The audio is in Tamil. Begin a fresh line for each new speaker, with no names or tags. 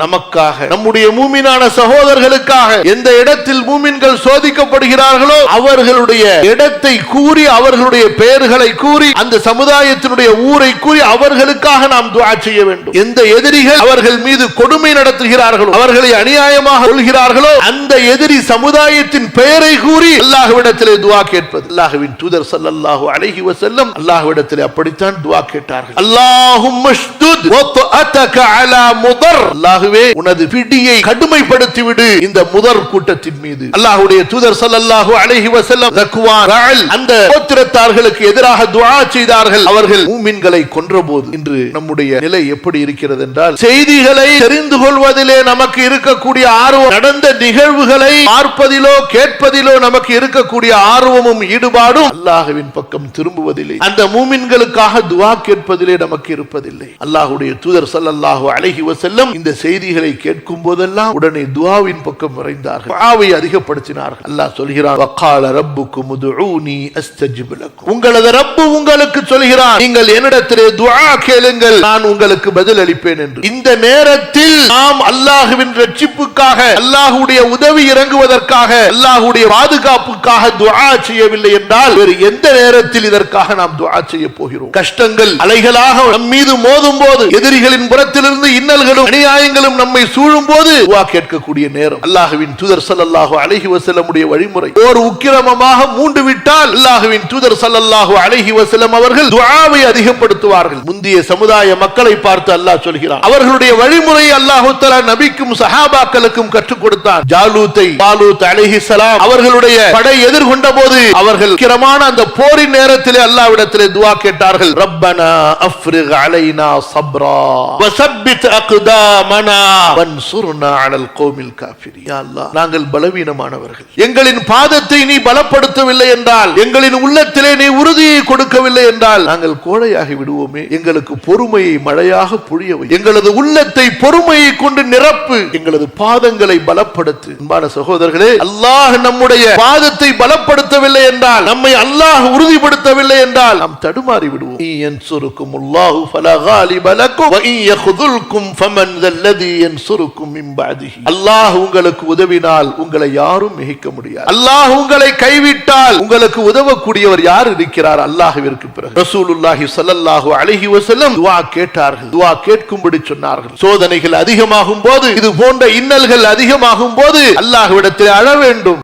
நமக்காக நம்முடைய மூமினான சகோதரர்களுக்காக எந்த இடத்தில் மூமின்கள் சோதிக்கப்படுகிறார்களோ அவர்களுடைய இடத்தை கூறி அவர்களுடைய பெயர்களை கூறி அந்த சமுதாயத்தினுடைய ஊரை கூறி அவர்களுக்காக நாம் துவா செய்ய வேண்டும். எந்த எதிரிகள் அவர்கள் மீது கொடுமை நடத்துகிறார்களோ அவர்களை அநியாயமாக கொள்கிறார்களோ அந்த எதிரி சமுதாயத்தின் பெயரை கூறி அல்லாஹ்விடத்திலே துவா கேட்பது. அல்லாஹுவின் தூதர் ஸல்லல்லாஹு அலைஹி வசல்லம் அல்லாஹ்விடத்திலே அப்படித்தான் துவா கேட்டார்கள். அல்லாஹும் ஷ்துத் அலா முதர். அல்லாஹ்வே உனது பிடியை கடுமைப்படுத்தி விடு இந்த முதற் கூட்டத்தின் மீது. அல்லாஹுடைய தூதர் ஸல்லல்லாஹு அலைஹி வசல்லம் அந்த கோத்திரத்தார்களுக்கு எதிராக துவா செய்தார்கள். அவர்கள் மூமின்களை கொன்றபோது இன்று நம்முடைய நிலை எப்படி இருக்கிறது என்றால் செய்திகளை தெரிந்து கொள்வதிலே நமக்கு இருக்கக்கூடிய ஆர்வம் நடந்த நிகழ்வுகளை பார்ப்பதிலோ கேட்பதிலோ நமக்கு இருக்கக்கூடிய ஆர்வமும் ஈடுபாடும் அல்லாஹுவின் பக்கம் திரும்புவதில்லை. அந்த மூமின்களுக்காக துவா கேட்பதிலே நமக்கு இருப்பதில்லை. அல்லாஹுடைய தூதர் ஸல்லல்லாஹு அழகி வசல்லம் இந்த செய்தி செய்திகளை கேட்கும் போதெல்லாம் உடனே துவாவின் பக்கம் விரைந்தார்கள். துவாவை அதிகப்படுத்தினார்கள். அல்லாஹ் சொல்கிறான் வக்கால ரப்புக்கு உதுஊனி அஸ்தஜிப் லக்கும். உங்களது ரப்பு உங்களுக்கு சொல்கிறான் நீங்கள் என்னிடத்திலே துவா கேளுங்கள் நான் உங்களுக்கு பதில் அளிப்பேன் என்று. இந்த நேரத்தில் நாம் அல்லாஹுவின் ரட்சிப்புக்காக அல்லாஹுடைய உதவி இறங்குவதற்காக அல்லாஹுடைய பாதுகாப்புக்காக துவா செய்யவில்லை என்றால் வேறு எந்த நேரத்தில் இதற்காக நாம் துவா செய்ய போகிறோம்? கஷ்டங்கள் அலைகளாக நம் மீது மோதும் போது எதிரிகளின் புறத்திலிருந்து இன்னல்களும் அநியாயங்களும் நம்மை சூழும் போது துவா கேட்கக்கூடிய நேரம். அல்லாஹுவின் தூதர் சல்லாஹு அழகி வசலமுடைய வழிமுறை. ஓர் உக்கிரமமாக மூண்டு விட்டால் அல்லாஹுவின் தூதர் சல்லாஹு அழகி வசலம் அவர்கள் துவாவை அதிகப்படுத்துவார்கள். முந்தைய சமுதாய மக்களை பார்த்து அல்லாஹ் சொல்கிறார் அவர்களுடைய வழிமுறை அல்லாஹு தலா நபிக்கும் சஹாபாக்களுக்கும் கற்றுக் கொடுத்தான். ஜாலூத்தை பாலூத் அழகி சலாம் அவர்களுடைய படை எதிர்கொண்ட போது அவர்கள் உக்கிரமான அந்த போரின் நேரத்திலே அல்லாவிடத்திலே துவா கேட்டார்கள். ரப்பனா அஃப்ரிக் அலைனா சப்ரா வசப்பித் அக்தாமனா நாங்கள் பலவீனமானவர்கள். எங்களின் பாதத்தை நீ பலப்படுத்தவில்லை என்றால் எங்களின் உள்ளத்திலே நீ உறுதியை கொடுக்கவில்லை என்றால் நாங்கள் கோழையாகி விடுவோமே. எங்களுக்கு பொறுமையை மழையாக பொழியவை எங்களது உள்ளத்தை பொறுமையை கொண்டு நிரப்பு. எங்களது பாதங்களை பலப்படுத்து. அன்பான சகோதரர்களே அல்லாஹ் நம்முடைய பாதத்தை பலப்படுத்தவில்லை என்றால் நம்மை அல்லாஹ் உறுதிப்படுத்தவில்லை என்றால் நாம் தடுமாறி விடுவோம். இன் யன்சுருக்கும் அல்லாஹு உங்களுக்கு உதவினால் உங்களை யாரும் மிகைக்க முடியாது. அல்லாஹ் உங்களை கைவிட்டால் உங்களுக்கு உதவக்கூடியவர் யார் இருக்கிறார்? அல்லாஹ்விற்கு பிறகு. ரசூலுல்லாஹி ஸல்லல்லாஹு அலைஹி வஸல்லம் துஆ கேட்டார்கள். துஆ கேட்கும்படி சொன்னார்கள். சோதனைகள் அதிகமாகும் போது இது போன்ற இன்னல்கள் அதிகமாகும் போது அல்லாஹ்விடத்தில் அழ வேண்டும்.